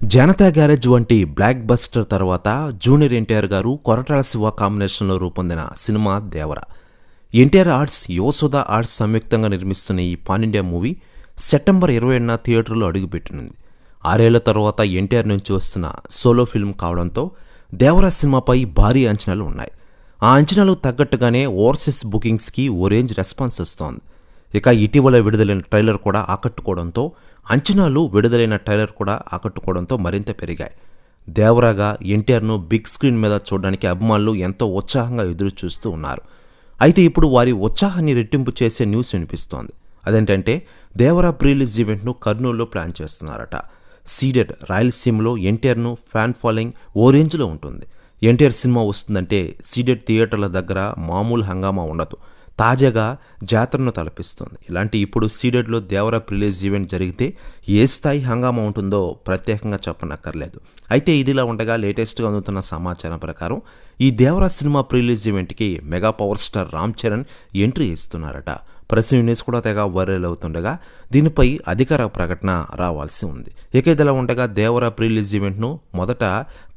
Janata garage వంటి block buster తర్వాత junior NTR గారు కొరటాల శివ కాంబినేషన్లో రూపొందిన cinema Devara. NTR arts Yuvasudha arts సంయుక్తంగా నిర్మిస్తున్న ఈ పాన్ ఇండియా మూవీ సెప్టెంబర్ ఇరవై ఏడున థియేటర్లో అడుగుపెట్టింది ఆరేళ్ళ తర్వాత ఎన్టీఆర్ నుంచి వస్తున్న సోలో ఫిల్మ్ కావడంతో దేవర సినిమాపై భారీ అంచనాలు ఉన్నాయి. ఆ అంచనాలకు తగ్గట్టుగానే ఓవర్సీస్ బుకింగ్స్కి ఓ రేంజ్ రెస్పాన్స్ వస్తోంది. ఇక ఇటీవల విడుదలైన ట్రైలర్ కూడా ఆకట్టుకోవడంతో అంచనాలు విడుదలైన ట్రైలర్ కూడా ఆకట్టుకోవడంతో మరింత పెరిగాయి. దేవరాగా ఎన్టీఆర్ను బిగ్ స్క్రీన్ మీద చూడడానికి అభిమానులు ఎంతో ఉత్సాహంగా ఎదురు చూస్తూ ఉన్నారు. అయితే ఇప్పుడు వారి ఉత్సాహాన్ని రెట్టింపు చేసే న్యూస్ వినిపిస్తోంది. అదేంటంటే దేవరా ప్రీలీజ్ ఈవెంట్ను కర్నూలులో ప్లాన్ చేస్తున్నారట. సీడెడ్ రాయలసీమలో ఎన్టీఆర్ను ఫ్యాన్ ఫాలోయింగ్ ఓ రేంజ్లో ఉంటుంది. ఎన్టీఆర్ సినిమా వస్తుందంటే సీడెడ్ థియేటర్ల దగ్గర మామూలు హంగామా ఉండదు. తాజాగా జాతరను తలపిస్తుంది. ఇలాంటి ఇప్పుడు సీడెడ్లో దేవర ప్రిలీజ్ ఈవెంట్ జరిగితే ఏ స్థాయి హంగామా ఉంటుందో ప్రత్యేకంగా చెప్పనక్కర్లేదు. అయితే ఇదిలా ఉండగా లేటెస్ట్గా అందుతున్న సమాచారం ప్రకారం ఈ దేవర సినిమా ప్రిలీజ్ ఈవెంట్కి mega power star Ram Charan entry ఇస్తున్నారట. ప్రెస్ న్యూస్ కూడా తెగ వైరల్ అవుతుండగా దీనిపై అధికార ప్రకటన రావాల్సి ఉంది. ఇక ఇదిలా ఉండగా దేవర ప్రిలీజ్ ఈవెంట్ను మొదట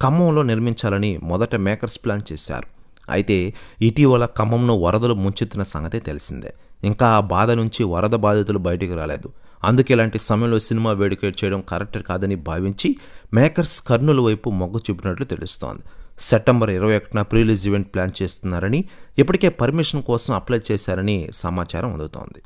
ఖమ్మంలో నిర్మించాలని మొదట మేకర్స్ ప్లాన్ చేశారు. అయితే ఇటీవల ఖమ్మంలో వరదలు ముంచెత్తిన సంగతి తెలిసిందే. ఇంకా ఆ బాధ నుంచి వరద బాధితులు బయటికి రాలేదు. అందుకే ఇలాంటి సమయంలో సినిమా వేడుక చేయడం కరెక్ట్ కాదని భావించి మేకర్స్ కర్నూలు వైపు మొగ్గు చూపినట్లు తెలుస్తోంది. సెప్టెంబర్ ఇరవై ఒకటిన ప్రీలీజ్ ఈవెంట్ ప్లాన్ చేస్తున్నారని ఇప్పటికే పర్మిషన్ కోసం అప్లై చేశారని సమాచారం అందుతోంది.